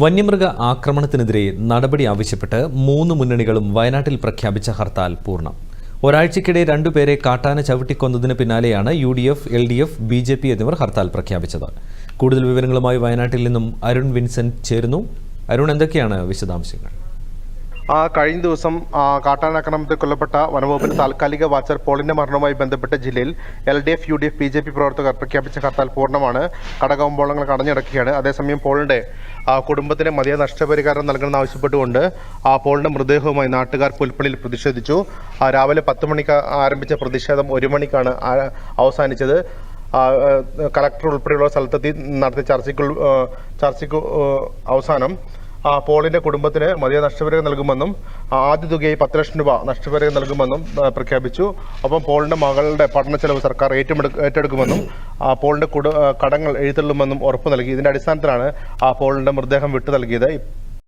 വന്യമൃഗ ആക്രമണത്തിനെതിരെ നടപടി ആവശ്യപ്പെട്ട് മൂന്ന് മുന്നണികളും വയനാട്ടിൽ പ്രഖ്യാപിച്ച ഹർത്താൽ പൂർണം. ഒരാഴ്ചക്കിടെ രണ്ടുപേരെ കാട്ടാന ചവിട്ടിക്കൊന്നതിന് പിന്നാലെയാണ് U D F L D F B J P എന്നിവർ ഹർത്താൽ പ്രഖ്യാപിച്ചത്. കൂടുതൽ വിവരങ്ങളുമായി വയനാട്ടിൽ നിന്നും അരുൺ വിൻസെന്റ് ചേരുന്നു. അരുൺ എന്തൊക്കെയാണ് വിശദാംശങ്ങൾ? കഴിഞ്ഞ ദിവസം ആ, കാട്ടാനാക്രമണത്തിൽ കൊല്ലപ്പെട്ട വനവകുപ്പിന്റെ താൽക്കാലിക വാച്ചർ പോളിന്റെ മരണവുമായി ബന്ധപ്പെട്ട ജില്ലയിൽ L D F U D F B J P പ്രവർത്തകർ പ്രഖ്യാപിച്ച ഹർത്താൽ പൂർണമാണ്. കടകമ്പോളങ്ങൾ കടഞ്ഞിടക്കുകയാണ് അതേസമയം പോളിന്റെ ആ, കുടുംബത്തിന് മതിയായ നഷ്ടപരിഹാരം നൽകണമെന്ന് ആവശ്യപ്പെട്ടുകൊണ്ട് ആ പോളിന്റെ മൃതദേഹവുമായി നാട്ടുകാർ പുൽപ്പള്ളിയിൽ പ്രതിഷേധിച്ചു. ആ, രാവിലെ പത്ത് മണിക്ക് ആരംഭിച്ച പ്രതിഷേധം ഒരു മണിക്കാണ് അവസാനിച്ചത്. ആ, ആ, കളക്ടർ ഉൾപ്പെടെയുള്ള സ്ഥലത്തെത്തി നടത്തിയ ചർച്ചയ്ക്ക് ചർച്ചയ്ക്ക് അവസാനം ആ, പോളിന്റെ കുടുംബത്തിന് മതിയ നഷ്ടപരിഹാരം നൽകുമെന്നും ആദ്യ തുകയായി പത്ത് ലക്ഷം രൂപ നഷ്ടപരിഹാരം നൽകുമെന്നും പ്രഖ്യാപിച്ചു. ഒപ്പം പോളിന്റെ മകളുടെ പഠന ചെലവ് സർക്കാർ ഏറ്റെടുക്ക ഏറ്റെടുക്കുമെന്നും ആ, പോളിന്റെ കടങ്ങൾ എഴുതള്ളുമെന്നും ഉറപ്പ് നൽകി. ഇതിന്റെ അടിസ്ഥാനത്തിലാണ് ആ പോളിന്റെ മൃതദേഹം വിട്ടു നൽകിയത്.